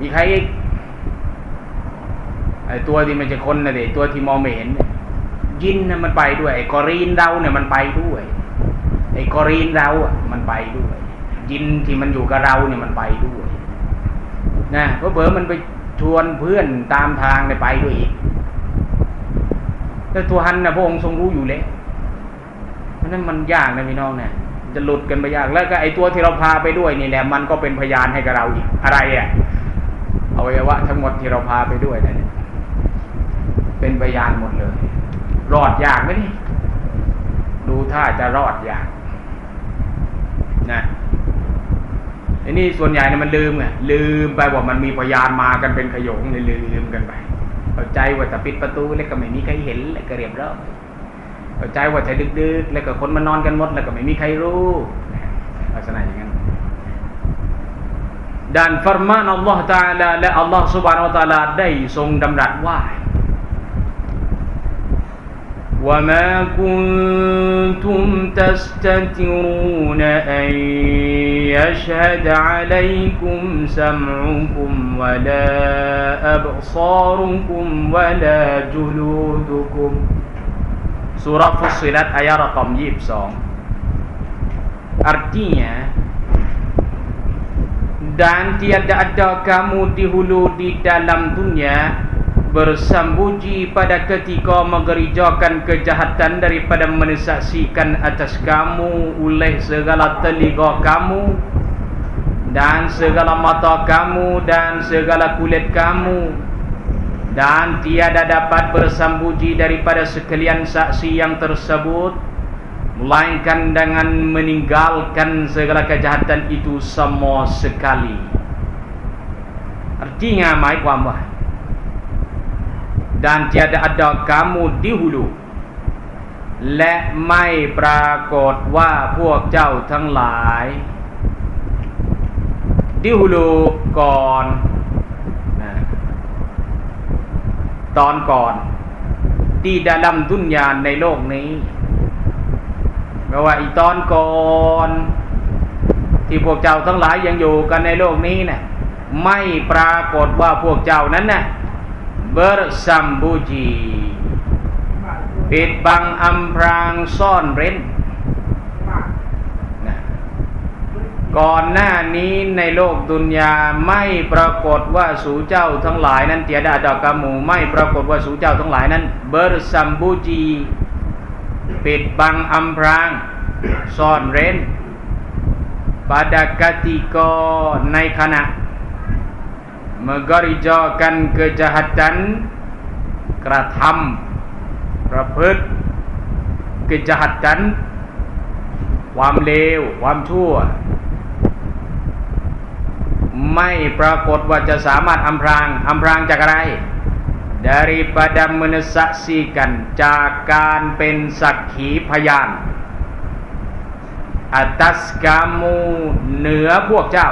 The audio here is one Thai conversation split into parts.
มีใครอีกไอตัวที่ม่ใช่คนนะเด็ตัวที่มองไม่เห็นเนี่ยยินนะมันไปด้วยไอกอรีนเราเนี่ยมันไปด้วย ไอกอรีนเราอะ มันไปด้วย ยินที่มันอยู่กับเราเนี่ยมันไปด้วยนะเพราะเผลอมันไปชวนเพื่อนตามทางเนี่ยไปด้วยอีกแต่ตัวฮันนะพระองค์ทรงรู้อยู่แล้วเพราะนั้นมันยากนะพี่น้องเนี่ยจะหลุดกันไปยากแล้วก็ไอตัวที่เราพาไปด้วยนี่แหละ มันก็เป็นพยานให้กับเราอีกอะไรอะ อวัยวะทั้งหมดที่เราพาไปด้วยนั่นเนี่ยเป็นพยานหมดเลย รอดยากไหมนี่ดูท่าจะรอดยากนะไอ้นี่ส่วนใหญ่เนี่ยมันลืมไงลืมไปว่ามันมีพยานมากันเป็นขยงเลยลืมกันไปเข้าใจว่าจะปิดประตูแล้วก็ไม่มีใครเห็นแล้วก็เรียบร้อยเข้าใจว่าจะดึกๆ แล้วก็คนมานอนกันหมดแล้วก็ไม่มีใครรู้ลักษณะอย่างนั้น dan firman Allah Ta'ala และ Allah Subhanahu Wa Ta'ala ได้ทรงดำรัสว่า وما كنتم تستترون أن يشهد عليكم سمعكم ولا أبصاركم ولا جلودكم Surah Fussilat ayat rakam 22 Artinya Dan tiada ada kamu di hulu di dalam dunia Bersambuji pada ketika mengerjakan kejahatan daripada mensaksikan atas kamu oleh segala telinga kamu dan segala mata kamu dan segala kulit kamu. Dan tiada dapat bersambuji daripada sekalian saksi yang tersebut melainkan dengan meninggalkan segala kejahatan itu sama sekali artinya หมายความว่า dan tiada ada kamu di hulu และไม่ปรากฏว่าพวกเจ้าทั้งหลายดิฮูลูก่อนนะตอนก่อนที่ดาลัมดุนยานในโลกนี้ แปลว่าอีตอนก่อนที่พวกเจ้าทั้งหลายยังอยู่กันในโลกนี้นะ่ะไม่ปรากฏว่าพวกเจ้านั้นนะ่ะ bersambuji ปิดบังอำพรางซ่อนเร้นก่อนหน้านี้ในโลกดุนยาไม่ปรากฏว่าสูเจ้าทั้งหลายนั้นเตียดาดอกกามูไม่ปรากฏว่าสูเจ้าทั้งหลายนั้น เบอร์ซัมบูจี ปิดบังอำพรางซ่อนเร้น pada ketika ในขณะ mengerjakan kejahatan กระทำประพฤติ kejahatan ความเลวความชั่ว ไม่ปรากฏว่าจะสามารถอำพรางอำพรางจากอะไร daripada mensaksikan จากการเป็นสักขีพยาน atas kamu เหนือพวกเจ้า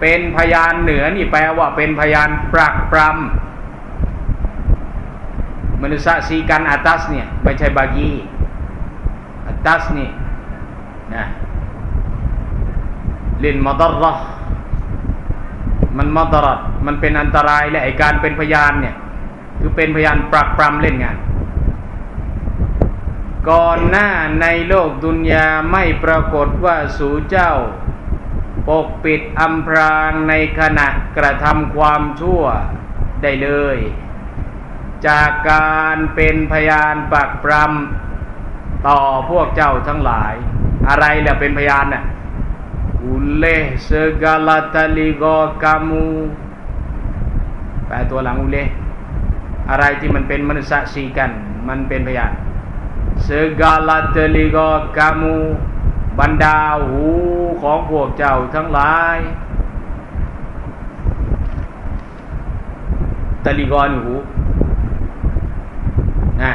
เป็นพยานเหนือนี่แปลว่าเป็นพยานปรักปรำ mensaksikan atas เนี่ยไม่ใช่ bagi atas นี่นะลินมดรห์ มันมอดรัดมันเป็นอันตรายและไอการเป็นพยานเนี่ยคือเป็นพยานปรักปรำเล่นงาน ก่อนหน้าในโลกดุนยาไม่ปรากฏว่าสูเจ้า ปกปิดอำพรางในขณะกระทำความชั่วได้เลย จากการเป็นพยานปักปรำต่อพวกเจ้าทั้งหลาย อะไรแหละเป็นพยานน่ะ อุเลเซกาลาตาลิโกกามูแปลตัวหลังอุเลอะไรที่มันเป็นมนุษย์สีกัน มันเป็นพยาน segala telinga kamu บรรดาหูของพวกเจ้าทั้งหลายตะลิกอนหูนะ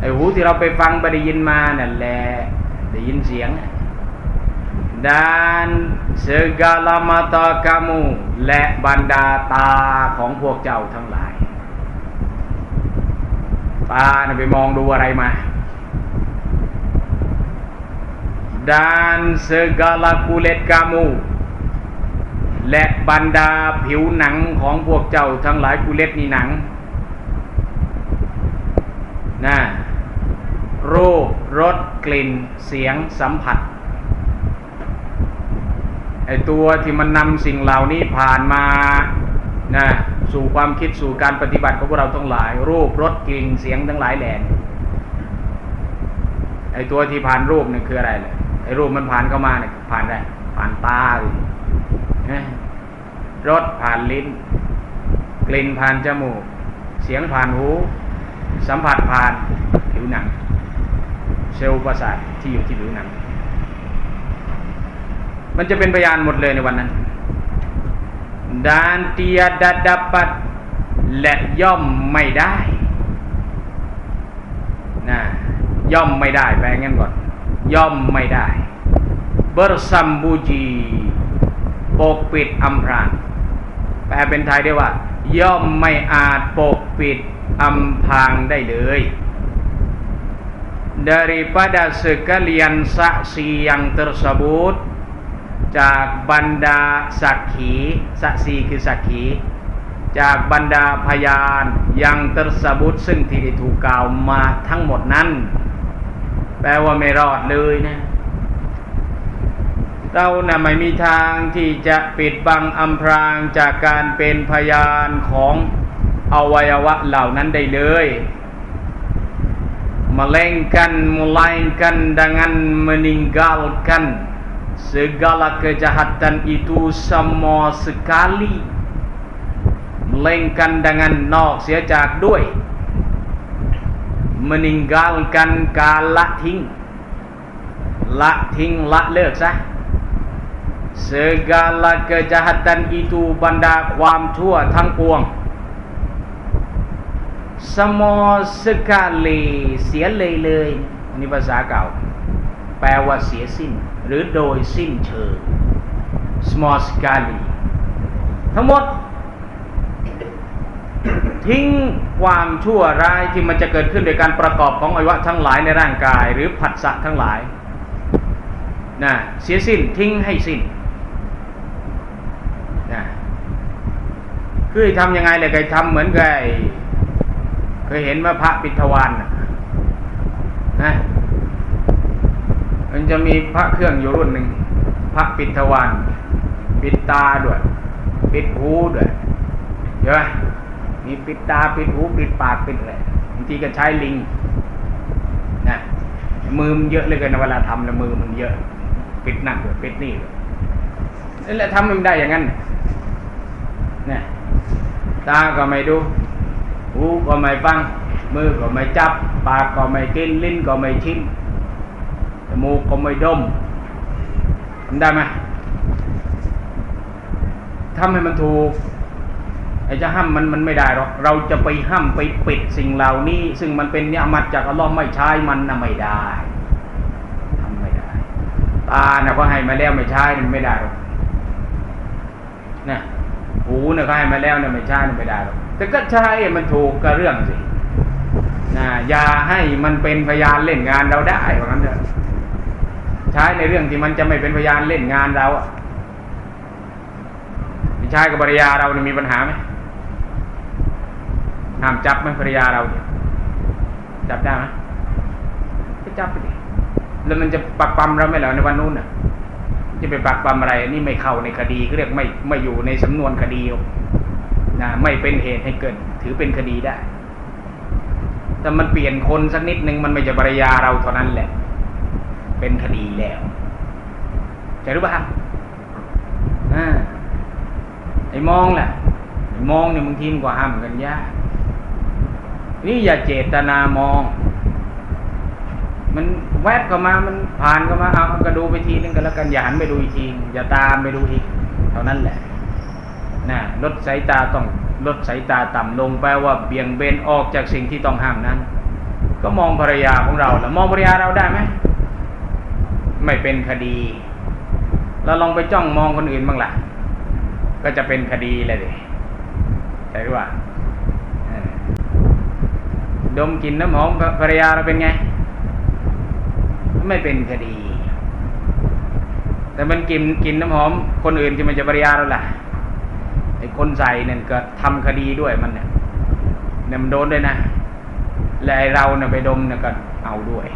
ไอหูที่เราไปฟังไปได้ยินมานั่นแหละได้ยินเสียง dan segala mata kamu และบรรดาตาของพวกเจ้าทั้งหลาย ตาไปมองดูอะไรมา dan segala kulit kamu และบรรดาผิวหนังของพวกเจ้าทั้งหลายกุเลตนี่หนังนะรูปรสกลิ่นเสียงสัมผัส ไอตัวที่มันนำสิ่งเหล่านี้ผ่านมานะสู่ความคิดสู่การปฏิบัติของพวกเราทั้งหลาย รูปรสกลิ่นเสียงทั้งหลายแหล่ไอตัวที่ผ่านรูปนี่คืออะไรเลยไอรูปมันผ่านเข้ามาเนี่ยผ่านอะไรผ่านตาเลยรสผ่านลิ้น กลิ่นผ่านจมูก เสียงผ่านหู สัมผัสผ่านผิวหนัง เซลล์ประสาทที่อยู่ที่ผิวหนัง มันจะเป็นพยานหมดเลยในวันนั้น dan tiada dapat และย่อมไม่ได้นะย่อมไม่ได้แปลงั้นก่อน ย่อมไม่ได้ bersambuji ปกปิดอำพรางแปลเป็นไทยได้ว่า ย่อมไม่อาจปกปิดอำพรางได้เลย daripada sekalian saksi yang tersebut จากบรรดาสักขีสักีคือสักขี จากบรรดาพยานยังตรสบุตซึ่งที่ได้ถูกกล่าวมาทั้งหมดนั้น แปลว่าไม่รอดเลยนะเรานะ่ะไม่มีทางที่จะปิดบังอำพรางจากการเป็นพยานของอวัยวะเหล่านั้นได้เลย melainkan melainkan dengan meninggalkan segala kejahatan itu semua sekali melainkan dengan นอกเสียจากด้วย meninggalkan การละทิ้ง ละทิ้งละเลิกซะ segala kejahatan itu บรรดาความชั่วทั้งปวง semua sekali เสียเลยเลยอันนี้ภาษาเก่า แปลว่าเสียสิ้น หรือโดยสิ้นเชิง small scale ทั้งหมด ทิ้งความชั่วร้ายที่มันจะเกิดขึ้นโดยการประกอบของอวัยวะทั้งหลายในร่างกาย หรือผัสสะทั้งหลายนะเสียสิ้นทิ้งให้สิ้นนะคือทำยังไงเลยเคยทำเหมือนกับไอ้เคยเห็นว่าพระปิทวานนะ มันจะมีพระเครื่องอยู่รุ่นหนึ่งพระปิดทวารปิดตาด้วย ปิดหูด้วยเห็นไหมมีปิดตาปิดหูปิดปากปิดอะไรบางทีก็ใช้ลิงนะมือมันเยอะเลยกันเวลาทำนะมือมันเยอะ ปิดนั่นด้วยปิดนี่ด้วยนั่นแหละทำมันได้อย่างนั้นเนี่ยตาก็ไม่ดู หูก็ไม่ฟัง มือก็ไม่จับ ปากก็ไม่กิน ลิ้นก็ไม่ชิม จมูกก็ไม่ดมทำได้ไหมทำให้มันถูกไอ้จะห้ามมันมันไม่ได้หรอกเราจะไปห้ามไปปิดสิ่งเหล่านี้ ซึ่งมันเป็นเนี่ยมัดจากอัลลอฮ์ไม่ใช้มันนะไม่ได้ทำไม่ได้ตาเนี่ยก็ให้มาแล้วไม่ใช้มันไม่ได้หรอกเนี่ยหูเนี่ยก็ให้มาแล้วเนี่ยไม่ใช่ไม่ได้หรอกแต่ก็ใช้มันถูกกับเรื่องสินะอย่าให้มันเป็นพยานเล่นงานเราได้เพราะงั้นเถอะ ใช้ในเรื่องที่มันจะไม่เป็นพยานเล่นงานเราอะใช้กับภรรยาเราเนี่ยมีปัญหาไหมห้ามจับไหมภรรยาเราเนี่ยจับได้ไหมก็จับไปดิแล้วมันจะปักปั๊มเราไหมเหรอในวันนู้นน่ะ จะไปปักปั๊มอะไร นี่ไม่เข้าในคดีก็เรียกไม่ไม่อยู่ในสำนวนคดีนะไม่เป็นเหตุให้เกิดถือเป็นคดีได้ แต่มันเปลี่ยนคนสักนิดนึงมันไม่จะภรรยาเราเท่านั้นแหละ เป็นคดีแล้วใช่หรือเปล่าอ่าไอ้มองแหละไอ้มองเนี่ยบางทีมันก็ห้ามกันยากนี่อย่าเจตนามอง มันแวบเข้ามามันผ่านเข้ามาเอาก็ดูไปทีนึงก็แล้วกันอย่าหันไปดูอีกทีอย่าตามไปดูอีกเท่านั้นแหละนะลดสายตาต้องลดสายตาต่ำลงแปลว่าเบี่ยงเบนออกจากสิ่งที่ต้องห้ามนั้น ก็มองภรรยาของเราแล้วมองภรรยาเราได้ไหม ไม่เป็นคดี เราลองไปจ้องมองคนอื่นบ้างล่ะ ก็จะเป็นคดีเลยดิใช่หรือเปล่าดมกลิ่นน้ำหอมภรรยาเราเป็นไง ไม่เป็นคดี แต่มันกินกินน้ำหอม คนอื่นที่มันจะบริยาแล้วล่ะไอ้คนใส่เนี่ยก็ทำคดีด้วยมันเนี่ยเนี่ยมันโดนด้วยนะและไอ้เราเนี่ยไปดมเนี่ยก็เอาด้วย